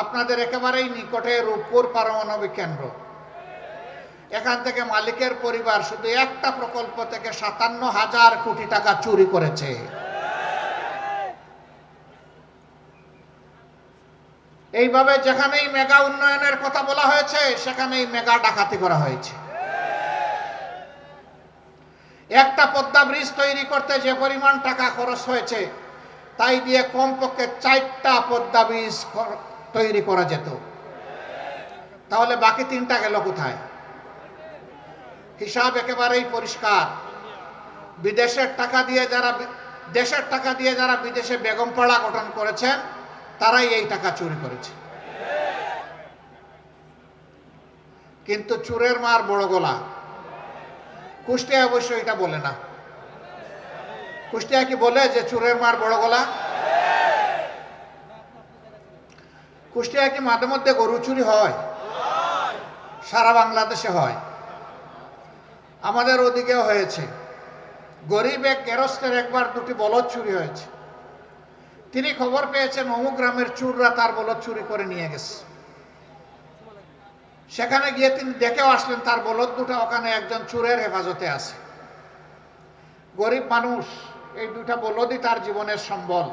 আপনাদের একেবারেই নিকটে রূপপুর পারমাণবিক কেন্দ্র। এখান থেকে মালিকের পরিবার শুধু একটা প্রকল্প থেকে সাতান্ন হাজার কোটি টাকা চুরি করেছে। এইভাবে যেখানেই মেগা উন্নয়নের কথা বলা হয়েছে, সেখানেই মেগা ডাকাতি করা হয়েছে। একটা পদ্মা ব্রিজ তৈরি করতে যে পরিমাণ টাকা খরচ হয়েছে, তাই দিয়ে কমপক্ষে চারটা পদ্মা ব্রিজ তৈরি করা যেত। তাহলে বাকি তিনটা গেল কোথায়? হিসাব একেবারেই পরিষ্কার। বিদেশের টাকা দিয়ে যারা দেশের টাকা দিয়ে যারা বিদেশে বেগমপাড়া গঠন করেছেন, তারাই এই টাকা চুরি করেছে। কিন্তু চুরের মার বড় গলা। কুষ্টিয়া অবশ্য এটা বলে না। কুষ্টিয়া কি বলে যে চুরের মার বড় গলা? কুষ্টিয়া কি মাঝে মধ্যে গরু চুরি হয়। সারা বাংলাদেশে হয়। আমাদের ওদিকেও হয়েছে। গরিব এক গেরস্তের একবার দুটি বলদ চুরি হয়েছে। তিনি খবর পেয়েছেন, অমুক গ্রামের চুররা তার বলদ চুরি করে নিয়ে গেছে। সেখানে গিয়ে তিনি দেখেও আসলেন, তার বলদ দুটা ওখানে একজন চুরের হেফাজতে আছে। গরিব মানুষ, এই দুটা বলদই তার জীবনের সম্বল।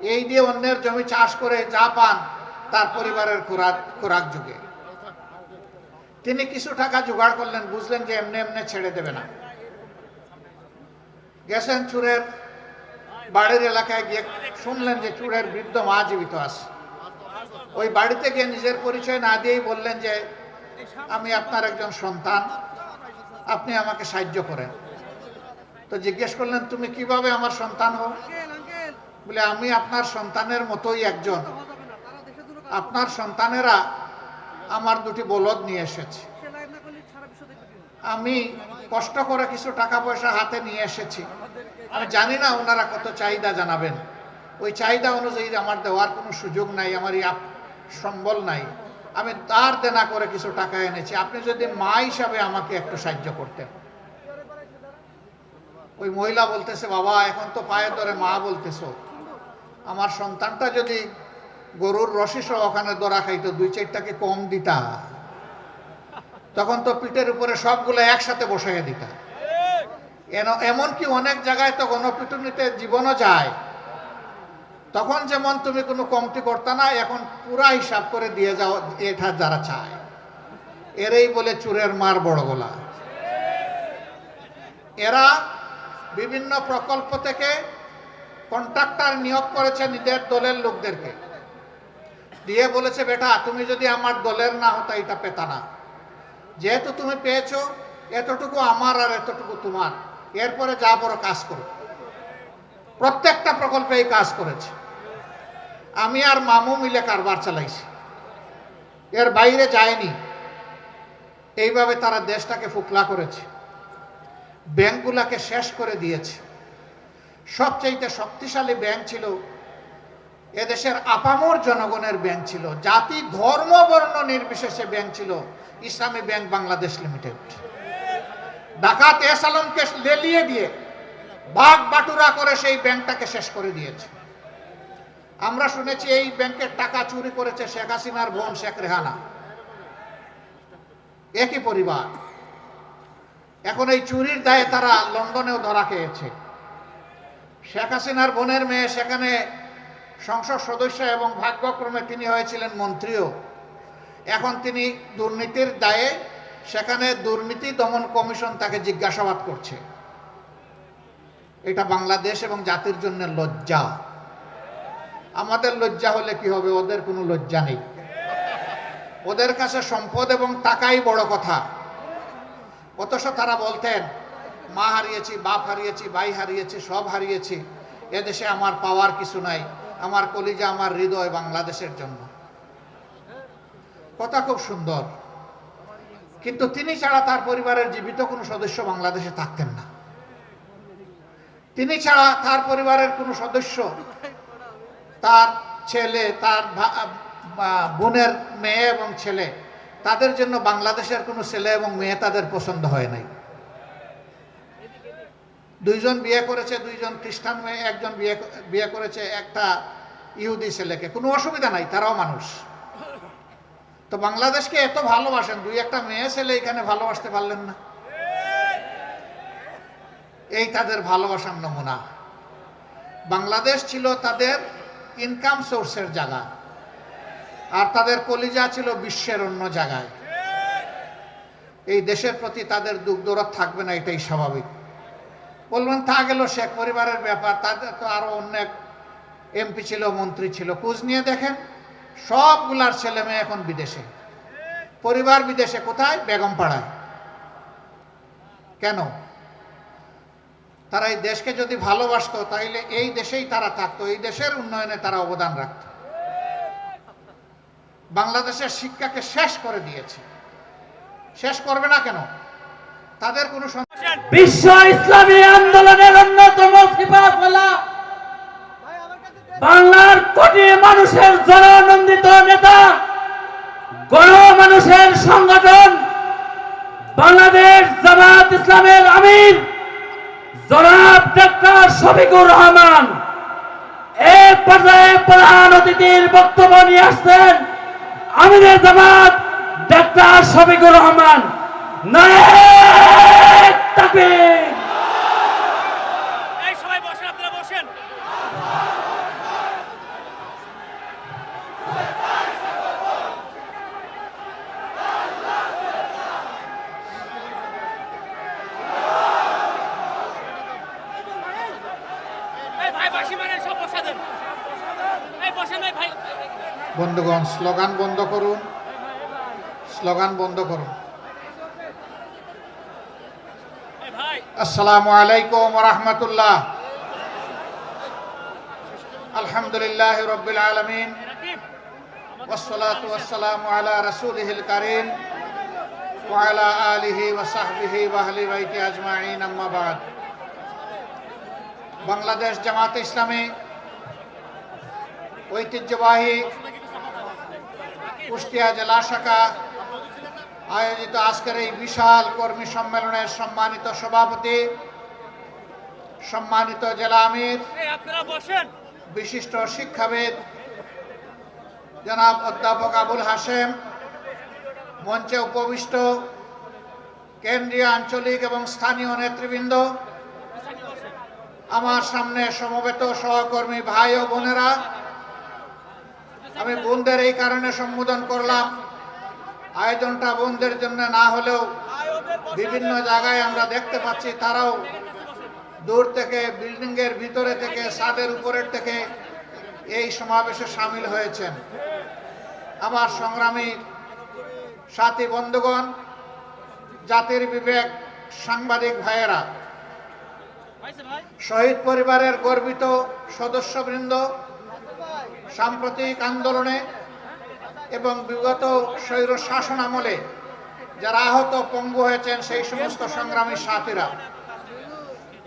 এই দিয়ে অন্যের জমি চাষ করে যা পান তার পরিবারের খোরাক খোরাক যুগে। তিনি কিছু টাকা জোগাড় করলেন, বুঝলেন যে এমনি এমনি ছেড়ে দেবে না। গেছেন চুরের বাড়ির এলাকায় গিয়ে শুনলেন যে চুরের বৃদ্ধ মা জীবিত আছে। ওই বাড়িতে গিয়ে নিজের পরিচয় না দিয়েই বললেন যে, আমি আপনার একজন সন্তান। আপনি আমাকে সাহায্য করেন। তো জিজ্ঞেস করলেন, তুমি কীভাবে আমার সন্তান হো বলে, আমি আপনার সন্তানের মতোই একজন। আপনার সন্তানেরা আমার দুটি বলদ নিয়ে এসেছে। আমি কষ্ট করে কিছু টাকা পয়সা হাতে নিয়ে এসেছি। আমি জানি না ওনারা কত চাহিদা জানাবেন। ওই চাহিদা অনুযায়ী আমার দেওয়ার কোনো সুযোগ নাই, আমার এই সম্বল নাই। আমি তার দেনা করে কিছু টাকা এনেছি। আপনি যদি মা হিসাবে আমাকে একটু সাহায্য করতেন। ওই মহিলা বলতেছে, বাবা, এখন তো পায়ে ধরে মা বলতেছো। আমার সন্তানটা যদি গরুর রসি সহ ওখানে দরা খাইতো, দুই চারটাকে কম দিতা। তখন তো পিঠের উপরে সবগুলো একসাথে বসাইয়া দিতা। এমনকি অনেক জায়গায় তো গণপিটুনিতে জীবনও যায়। তখন যেমন তুমি কোনো কমতি করতে না, এখন পুরা হিসাব করে দিয়ে যাও, এটা যারা চায়। এরাই বলে চুরের মার বড় গোলা এরা বিভিন্ন প্রকল্প থেকে কন্ট্রাক্টর নিয়োগ করেছে নিজের দলের লোকদেরকে। দিয়ে বলেছে, বেটা, তুমি যদি আমার দলের না হতো, এটা পেতা না। যেহেতু তুমি পেয়েছ, এতটুকু আমার আর এতটুকু তোমার। এরপরে যা বড় কাজ করো। প্রত্যেকটা প্রকল্পে এই কাজ করেছে। আমি আর মামু মিলে কারবার চালাইছি। এর বাইরে যায়নি। এইভাবে তারা দেশটাকে ফুকলা করেছে। ব্যাংকগুলাকে শেষ করে দিয়েছে। সবচাইতে শক্তিশালী ব্যাংক ছিল এদেশের আপামর জনগণের ব্যাংক ছিল, জাতি, ধর্ম, বর্ণ নির্বিশেষে ব্যাংক ছিল, ইসলামী ব্যাংক বাংলাদেশ লিমিটেড। ডাকাত এস আলমকে লেলিয়ে দিয়ে ভাগ বাটুরা করে সেই ব্যাংকটাকে শেষ করে দিয়েছে। আমরা শুনেছি এই ব্যাংকের টাকা চুরি করেছে শেখ হাসিনার বোন শেখ রেহানা। একই পরিবার। এখন এই চুরির দায়ে তারা লন্ডনেও ধরা খেয়েছে। শেখ হাসিনার বোনের মেয়ে সেখানে সংসদ সদস্য এবং ভাগ্যক্রমে তিনি হয়েছিলেন মন্ত্রীও। এখন তিনি দুর্নীতির দায়ে সেখানে দুর্নীতি দমন কমিশন তাকে জিজ্ঞাসাবাদ করছে। এটা বাংলাদেশ এবং জাতির জন্য লজ্জা। আমাদের লজ্জা হলে কি হবে? ওদের কোনো লজ্জা নেই। ওদের কাছে সম্পদ এবং টাকাই বড় কথা। অথচ তারা বলতেন, মা হারিয়েছি, বাপ হারিয়েছি, ভাই হারিয়েছি, সব হারিয়েছি। এদেশে আমার পাওয়ার কিছু নাই। আমার কলিজা, আমার হৃদয় বাংলাদেশের জন্য। কথা খুব সুন্দর। কিন্তু তিনি ছাড়া তার পরিবারের জীবিত কোনো সদস্য বাংলাদেশে থাকতেন না। তিনি ছাড়া তার পরিবারের কোনো সদস্য তার ছেলে, তার বোনের মেয়ে এবং ছেলে, তাদের জন্য বাংলাদেশের কোনো ছেলে এবং মেয়ে তাদের পছন্দ হয় নাই। দুইজন বিয়ে করেছে, দুইজন খ্রিস্টান মেয়ে একজন বিয়ে বিয়ে করেছে একটা ইহুদি ছেলেকে। কোনো অসুবিধা নাই, তারাও মানুষ। তো বাংলাদেশকে এত ভালোবাসেন, দুই একটা মেয়ে ছেলে এখানে ভালোবাসতে পারলেন না। এই তাদের ভালোবাসার নমুনা। বাংলাদেশ ছিল তাদের ইনকাম সোর্সের জায়গা। আর তাদের কলিজা ছিল বিশ্বের অন্য জায়গায়। এই দেশের প্রতি তাদের দুঃখ দৌড়াত থাকবে না, এটাই স্বাভাবিক। বলবেন, তা গেল শেখ পরিবারের ব্যাপার, তাদের তো আরও অনেক এমপি ছিল, মন্ত্রী ছিল, খোঁজ নিয়ে দেখেন। সবগুলার ছেলে মেয়ে এখন বিদেশে। পরিবার বিদেশে, কোথায়? বেগম পাড়ায় কেন? তারা এই দেশকে যদি ভালোবাসতো, তাইলে এই দেশেই তারা থাকতো, এই দেশের উন্নয়নে তারা অবদান রাখত। বাংলাদেশের শিক্ষাকে শেষ করে দিয়েছে। শেষ করবে না কেন? তাদের কোনো বিশ্ব ইসলামী আন্দোলনের অন্যতম বাংলার কোটি মানুষের জননন্দিত নেতা গণ মানুষের সংগঠন, বাংলাদেশ জামাত ইসলামের আমির জনাব ডাক্তার শফিকুর রহমান। এক পর্যায়ে প্রধান অতিথির বক্তব্য নিয়ে আসছেন আমিরের জামাত ডাক্তার শফিকুর রহমান। নায়েক তাকবীর এই সবাই বসেন আপনারা বসেন। এই ভাই বাসি মারেন সব বসা দেন। এই বসেন এই ভাই। বন্ধুগণ স্লোগান বন্ধ করুন। স্লোগান বন্ধ করুন এই ভাই আসসালামু আলাইকুম রহমতুল্লাহ আলহামদুলিল্লাহ রবিল আলমিন রাকিব والصلاة والسلام على رسوله الكريم وعلى آله وصحبه وأهل بيته أجمعين أما بعد বাংলাদেশ জামাত ইসলামী ঐতিহ্যবাহী কুষ্টিয়া জেলা শাখা আয়োজিত আজকের এই বিশাল কর্মী সম্মেলনের সম্মানিত সভাপতি সম্মানিত জেলা আমির বিশিষ্ট শিক্ষাবিদ জনাব অধ্যাপক আবুল হাসেম মঞ্চে উপবিষ্ট কেন্দ্রীয় আঞ্চলিক এবং স্থানীয় নেতৃবৃন্দ আমার সামনে সমবেত সহকর্মী ভাই ও বোনেরা আমি বোনদের এই কারণে সম্বোধন করলাম। আয়োজনটা বোনদের জন্য না হলেও বিভিন্ন জায়গায় আমরা দেখতে পাচ্ছি তারাও দূর থেকে বিল্ডিং এর ভিতরে থেকে, ছাদের উপরের থেকে এই সমাবেশে সামিল হয়েছেন। আমার সংগ্রামী সাথী বন্ধুগণ, জাতির বিবেক সাংবাদিক ভাইয়েরা, শহীদ পরিবারের গর্বিত সদস্যবৃন্দ, সাম্প্রতিক আন্দোলনে এবং বিগত স্বৈর শাসন আমলে যারা আহত পঙ্গু হয়েছেন, সেই সমস্ত সংগ্রামী সাথীরা,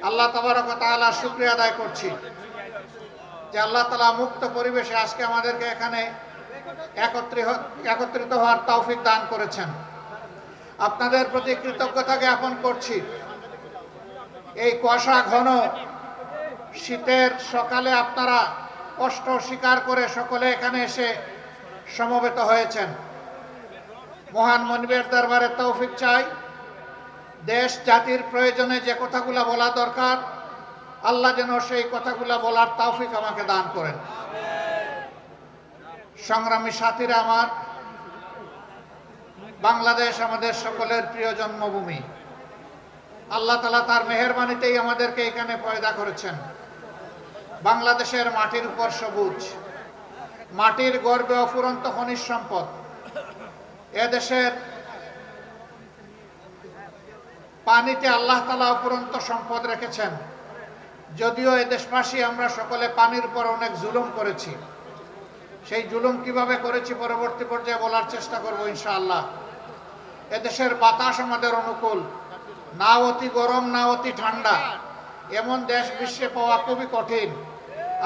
আল্লাহ তাআলা শুক্রিয়া আদায় করছি যে আল্লাহ তালা মুক্ত পরিবেশে আজকে আমাদেরকে এখানে একত্রি একত্রিত হওয়ার তৌফিক দান করেছেন। আপনাদের প্রতি কৃতজ্ঞতা জ্ঞাপন করছি। এই কুয়াশা ঘন শীতের সকালে আপনারা কষ্ট স্বীকার করে সকলে এখানে এসে সমবেত হয়েছেন। মহান মনিবের দরবারে তৌফিক চাই। দেশ, জাতির প্রয়োজনে যে কথাগুলো বলা দরকার, আল্লাহ যেন সেই কথাগুলো বলার তৌফিক আমাকে দান করেন। সংগ্রামী সাথীরা আমার, বাংলাদেশ আমাদের সকলের প্রিয় জন্মভূমি। আল্লাহ তালা তার মেহরবানিতেই আমাদেরকে এখানে পয়দা করেছেন। বাংলাদেশের মাটির উপর সবুজ। মাটির গর্বে অফুরন্ত খনিজ সম্পদ। এদেশের পানিতে আল্লাহ তালা অফুরন্ত সম্পদ রেখেছেন। যদিও এ দেশবাসী আমরা সকলে পানির উপর অনেক জুলুম করেছি। সেই জুলুম কীভাবে করেছি পরবর্তী পর্যায়ে বলার চেষ্টা করব ইনশাআল্লাহ। এদেশের বাতাস আমাদের অনুকূল। না অতি গরম, না অতি ঠান্ডা। এমন দেশ বিশ্বে পাওয়া খুবই কঠিন।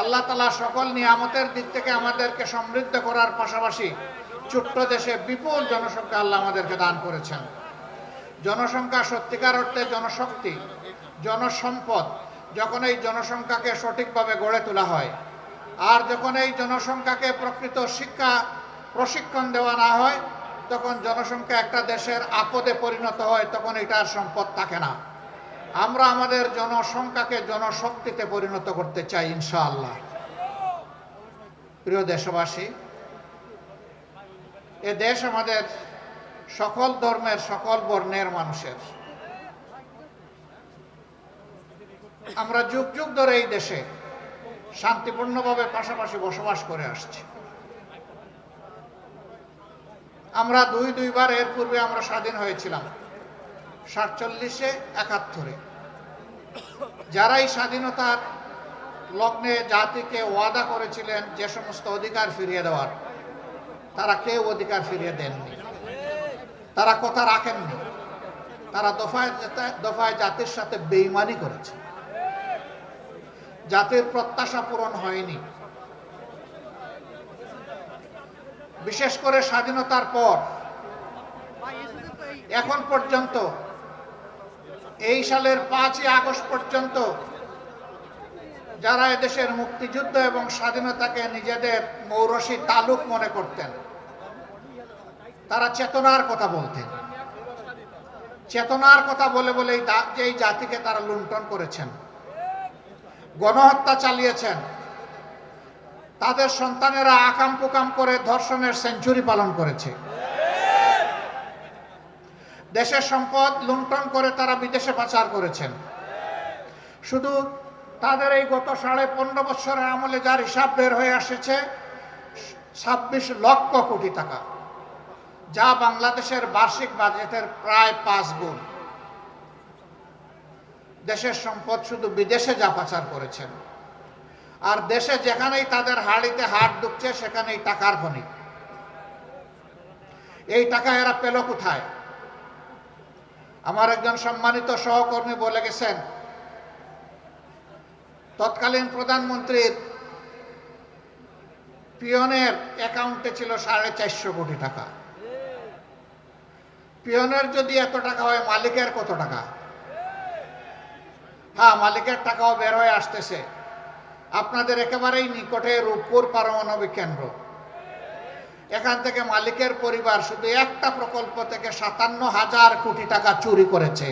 আল্লাহ তালা সকল নিয়ামতের দিক থেকে আমাদেরকে সমৃদ্ধ করার পাশাপাশি ছোট্ট দেশে বিপুল জনসংখ্যা আল্লাহ আমাদেরকে দান করেছেন। জনসংখ্যা সত্যিকার অর্থে জনশক্তি, জনসম্পদ, যখন এই জনসংখ্যাকে সঠিকভাবে গড়ে তোলা হয়, আর যখন এই জনসংখ্যাকে প্রকৃত শিক্ষা, প্রশিক্ষণ দেওয়া না হয়, তখন জনসংখ্যা একটা দেশের আপদে পরিণত হয়, তখন এটার সম্পদ থাকে না। আমরা আমাদের জনসংখ্যাকে জনশক্তিতে পরিণত করতে চাই, ইনশাআল্লাহ। প্রিয় দেশবাসী, এ দেশ আমাদের সকল ধর্মের, সকল বর্ণের মানুষের। আমরা যুগ যুগ ধরে এই দেশে শান্তিপূর্ণভাবে পাশাপাশি বসবাস করে আসছি। আমরা দুই দুইবার এর পূর্বে আমরা স্বাধীন হয়েছিলাম। সাতচল্লিশে একাত্তরে। যারাই স্বাধীনতার লগ্নে জাতিকে ওয়াদা করেছিলেন যে সমস্ত অধিকার ফিরিয়ে দেওয়ার, তারা কেউ অধিকার ফিরিয়ে দেননি। তারা কথা রাখেননি। তারা দফায় দফায় জাতির সাথে বেইমানি করেছে। জাতির প্রত্যাশা পূরণ হয়নি। বিশেষ করে স্বাধীনতার পর, এখন পর্যন্ত এই সালের পাঁচই আগস্ট পর্যন্ত যারা এদেশের মুক্তিযুদ্ধ এবং স্বাধীনতাকে নিজেদের মৌরসী তালুক মনে করতেন, তারা চেতনার কথা বলতেন। চেতনার কথা বলে বলে এই জাতিকে তারা লুণ্ঠন করেছেন, গণহত্যা চালিয়েছেন, তাদের সন্তানেরা আকাম কুকাম করে ধর্ষণের সেঞ্চুরি পালন করেছে। দেশের সম্পদ লুণ্ঠন করে তারা বিদেশে পাচার করেছেন। শুধু তাদের এই গত সাড়ে পনেরো বছরের আমলে যার হিসাব বের হয়ে এসেছে ছাব্বিশ লক্ষ কোটি টাকা, যা বাংলাদেশের বার্ষিক বাজেটের প্রায় পাঁচ গুণ। দেশের সম্পদ শুধু বিদেশে যা পাচার করেছেন। আর দেশে যেখানেই তাদের হাড়িতে হাট ঢুকছে, সেখানেই টাকার খনি। এই টাকা এরা পেল কোথায়? আমার একজন সম্মানিত সহকর্মী বলে গেছেন, তৎকালীন প্রধানমন্ত্রীর পিয়নের অ্যাকাউন্টে ছিল সাড়ে চারশো কোটি টাকা। পিয়নের যদি এত টাকা হয়, মালিকের কত টাকা? হ্যাঁ মালিকের টাকাও বের হয়ে আসতেছে। আপনাদের একেবারেই নিকটে রূপপুর পারমাণবিক কেন্দ্র। এখান থেকে মালিকের পরিবার শুধু একটা প্রকল্প থেকে সাতান্ন হাজার কোটি টাকা চুরি করেছে।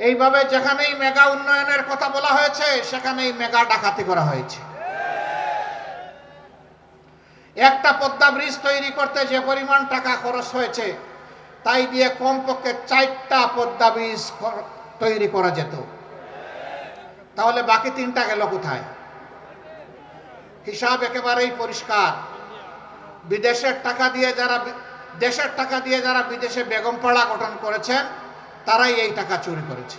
এইভাবে যেখানেই মেগা উন্নয়নের কথা বলা হয়েছে, সেখানেই মেগা ডাকাতি করা হয়েছে। একটা পদ্মা ব্রিজ তৈরি করতে যে পরিমাণ টাকা খরচ হয়েছে, তাই দিয়ে কমপক্ষে চারটা পদ্মা ব্রিজ তৈরি করা যেত। তাহলে বাকি তিনটা গেল কোথায়? হিসাব একেবারেই পরিষ্কার। বিদেশের টাকা দিয়ে যারা দেশের টাকা দিয়ে যারা বিদেশে বেগমপাড়া গঠন করেছেন, তারাই এই টাকা চুরি করেছে।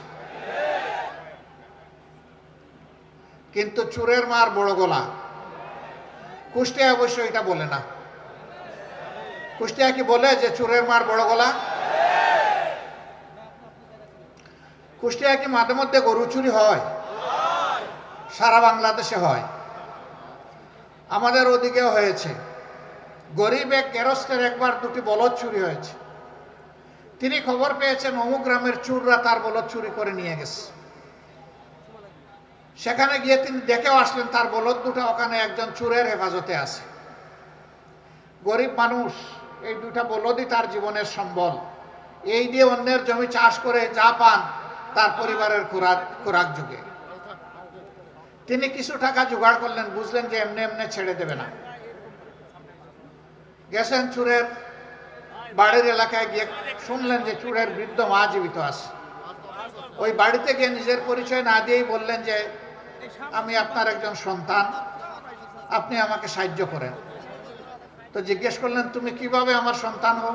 কিন্তু চুরের মার বড় গলা। কুষ্টিয়া অবশ্য এটা বলে না। কুষ্টিয়া কি বলে যে চুরের মার বড় গলা? কুষ্টিয়া কি মাঝে মধ্যে গরু চুরি হয়? সারা বাংলাদেশে হয়। আমাদের ওদিকেও হয়েছে। গরিব এক একবার দুটি বলদ চুরি হয়েছে। তিনি খবর পেয়েছেন, অমুক গ্রামের চুররা তার বলদ চুরি করে নিয়ে গেছে। সেখানে গিয়ে তিনি দেখেও আসলেন, তার বলদ দুটো ওখানে একজন চুরের হেফাজতে আছে। গরিব মানুষ, এই দুটা বলদই তার জীবনের সম্বল। এই দিয়ে অন্যের জমি চাষ করে যা পান, তার পরিবারের খোরাক খোরাক যুগে। তিনি কিছু টাকা জোগাড় করলেন, বুঝলেন যে এমনি এমনি ছেড়ে দেবে না। গেছেন চুরের বাড়ির এলাকায় গিয়ে শুনলেন যে চুরের বৃদ্ধ মা জীবিত আছে। ওই বাড়িতে গিয়ে নিজের পরিচয় না দিয়েই বললেন যে, আমি আপনার একজন সন্তান, আপনি আমাকে সাহায্য করেন। তো জিজ্ঞেস করলেন, তুমি কীভাবে আমার সন্তান হো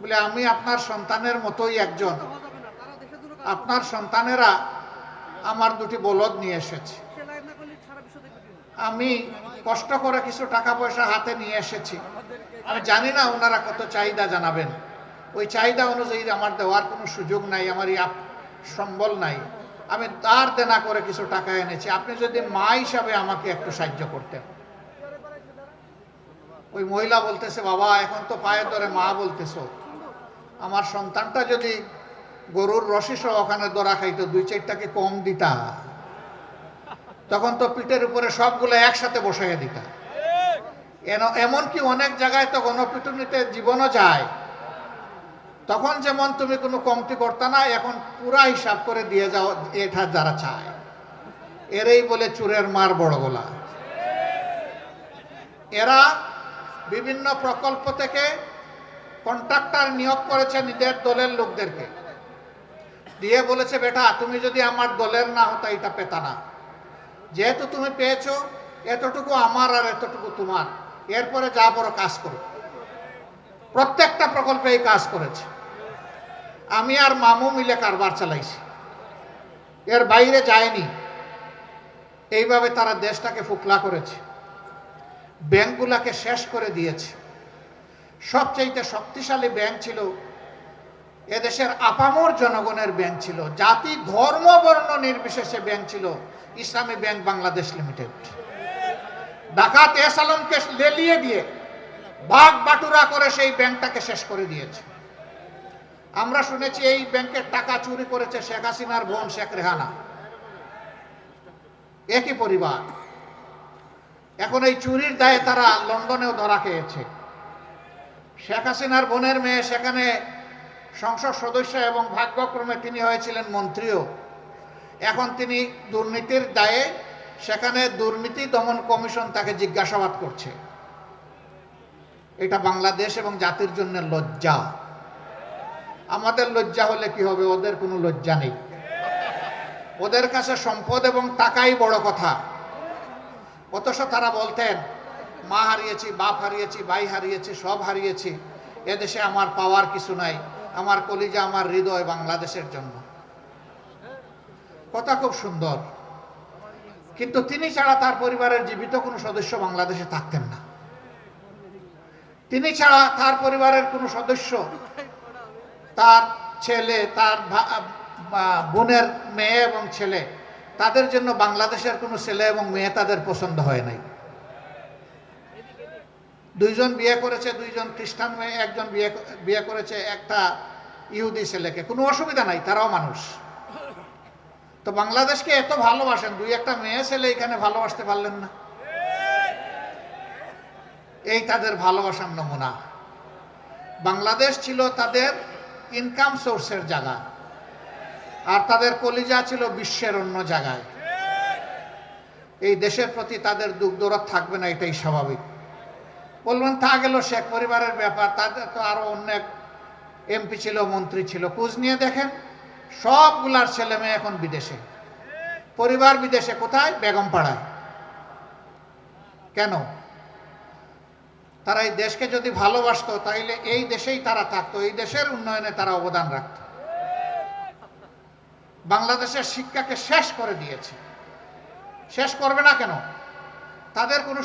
বলে, আমি আপনার সন্তানের মতোই একজন। আপনার সন্তানেরা আমার দুটি বলদ নিয়ে এসেছে। আমি কষ্ট করে কিছু টাকা পয়সা হাতে নিয়ে এসেছি। আমি জানি না ওনারা কত চাহিদা জানাবেন। ওই চাহিদা অনুযায়ী আমার দেওয়ার কোনো সুযোগ নাই, আমার সম্বল নাই। আমি তার দেনা করে কিছু টাকা এনেছি। আপনি যদি মা হিসাবে আমাকে একটু সাহায্য করতেন। ওই মহিলা বলতেছে, বাবা, এখন তো পায়ে ধরে মা বলতেছো। আমার সন্তানটা যদি গরুর রশি সহ ওখানে দরা খাইতো, দুই চারটাকে কম দিতা। তখন তো পিঠের উপরে সবগুলো একসাথে বসাইয়া দিতা। এমনকি অনেক জায়গায় তো গণপিটুনিতে জীবনও যায়। তখন যেমন তুমি কোনো কমতি করতা না, এখন পুরা হিসাব করে দিয়ে যাও, এটা যারা চায়। এরাই বলে চুরের মার বড় গোলা এরা বিভিন্ন প্রকল্প থেকে কন্ট্রাক্টর নিয়োগ করেছে নিজের দলের লোকদেরকে। দিয়ে বলেছে, বেটা, তুমি যদি আমার দলের না হতো, এটা পেতা না। যেহেতু তুমি পেয়েছ, এতটুকু আমার আর এতটুকু তোমার। এরপরে যা বড় কাজ করো। প্রত্যেকটা প্রকল্পে এই কাজ করেছে। আমি আর মামু মিলে কারবার চালাইছি। এর বাইরে যায়নি। এইভাবে তারা দেশটাকে ফুকলা করেছে। ব্যাংকগুলাকে শেষ করে দিয়েছে। সবচেয়ে শক্তিশালী ব্যাংক ছিল এদেশের আপামর জনগণের ব্যাংক ছিল, জাতি, ধর্ম, বর্ণ নির্বিশেষে ব্যাংক ছিল, ইসলামী ব্যাংক বাংলাদেশ লিমিটেড। ডাকাত এস আলমকে লেলিয়ে দিয়ে বাঘ বাটুরা করে সেই ব্যাংকটাকে শেষ করে দিয়েছে। আমরা শুনেছি এই ব্যাংকের টাকা চুরি করেছে শেখ হাসিনার বোন শেখ রেহানা। একই পরিবার। এখন এই চুরির দায়ে তারা লন্ডনেও ধরা খেয়েছে। শেখ হাসিনার বোনের মেয়ে সেখানে সংসদ সদস্য এবং ভাগ্যক্রমে তিনি হয়েছিলেন মন্ত্রীও। এখন তিনি দুর্নীতির দায়ে সেখানে দুর্নীতি দমন কমিশন তাকে জিজ্ঞাসাবাদ করছে। এটা বাংলাদেশ এবং জাতির জন্য লজ্জা। আমাদের লজ্জা হলে কি হবে? ওদের কোনো লজ্জা নেই। ওদের কাছে সম্পদ এবং টাকাই বড় কথা। অথচ তারা বলতেন, মা হারিয়েছি, বাপ হারিয়েছি, ভাই হারিয়েছি, সব হারিয়েছি। এদেশে আমার পাওয়ার কিছু নাই। আমার কলিজা, আমার হৃদয় বাংলাদেশের জন্য। কথা খুব সুন্দর। কিন্তু তিনি ছাড়া তার পরিবারের জীবিত কোনো সদস্য বাংলাদেশে থাকতেন না। তিনি ছাড়া তার পরিবারের কোনো সদস্য, তার ছেলে, তার বোনের মেয়ে এবং ছেলে, তাদের জন্য বাংলাদেশের কোনো ছেলে এবং মেয়ে তাদের পছন্দ হয় নাই। দুইজন বিয়ে করেছে, দুইজন খ্রিস্টান মেয়ে একজন বিয়ে বিয়ে করেছে একটা ইহুদি ছেলেকে। কোনো অসুবিধা নাই, তারাও মানুষ। তো বাংলাদেশকে এত ভালোবাসেন, দুই একটা মেয়ে ছেলে এখানে ভালোবাসতে পারলেন না। এই তাদের ভালোবাসার নমুনা। বাংলাদেশ ছিল তাদের ইনকাম সোর্সের জায়গা। আর তাদের কলিজা ছিল বিশ্বের অন্য জায়গায়। এই দেশের প্রতি তাদের দুঃখ দৌড় থাকবে না, এটাই স্বাভাবিক। বলবেন, তা গেল শেখ পরিবারের ব্যাপার, তাদের তো আরও অনেক এমপি ছিল, মন্ত্রী ছিল, খোঁজ নিয়ে দেখেন, সবগুলার ছেলে মেয়ে এখন বিদেশে। পরিবার বিদেশে, কোথায়? বেগম পাড়ায় কেন? তারা এই দেশকে যদি ভালোবাসতো, তাইলে এই দেশেই তারা থাকতো, এই দেশের উন্নয়নে তারা অবদান রাখত। বাংলাদেশের শিক্ষাকে শেষ করে দিয়েছে। শেষ করবে না কেন? তাদের কোনো